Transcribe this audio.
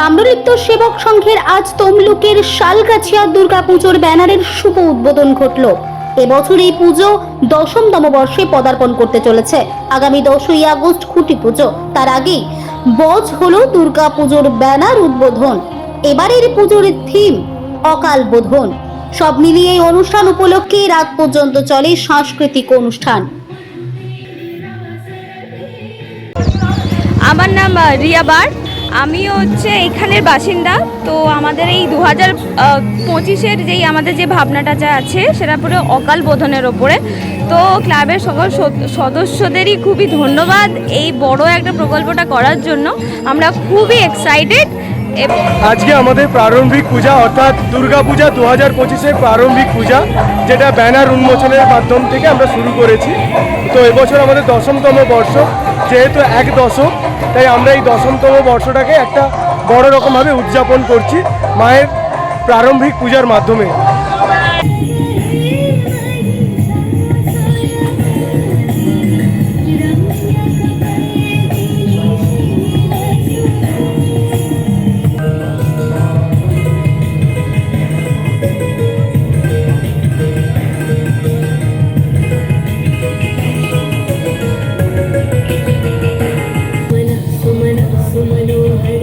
তাম্রলিপ্ত সেবক সংঘের আজ তমলুকের শালগাছিয়া দুর্গাপুজোর ব্যানারের শুভ উদ্বোধন ঘটল। এবছর এই পুজো দশমতম বর্ষে পদার্পণ করতে চলেছে। আগামী দশই আগস্ট খুঁটি পুজো। তার আগেই বজ হলো দুর্গা পুজোর ব্যানার উদ্বোধন। এবারের পুজোর থিম, অকাল বোধন। সব মিলিয়ে এই অনুষ্ঠান উপলক্ষে রাত পর্যন্ত চলে সাংস্কৃতিক অনুষ্ঠান। আমার নাম রিয়া বার। আমি হচ্ছে এখানের বাসিন্দা, তো আমাদের এই দু হাজার পঁচিশের যেই আমাদের যে ভাবনাটা যা আছে, সেটা পুরো অকাল বোধনের ওপরে। তো ক্লাবের সকল সদস্যদেরই খুবই ধন্যবাদ এই বড় একটা প্রকল্পটা করার জন্য। আমরা খুবই এক্সাইটেড আজকে আমাদের প্রারম্ভিক পূজা, অর্থাৎ দুর্গা পূজা দু হাজার পঁচিশের প্রারম্ভিক পূজা, যেটা ব্যানার উন্মোচনের মাধ্যম থেকে আমরা শুরু করেছি। তো এবছর আমাদের দশমতম বর্ষ, যেহেতু এক দশক তাই আমরা এই দশমতম বর্ষটাকে একটা বড় রকমভাবে উদযাপন করছি মায়ের প্রারম্ভিক পূজার মাধ্যমে। 哎呦喂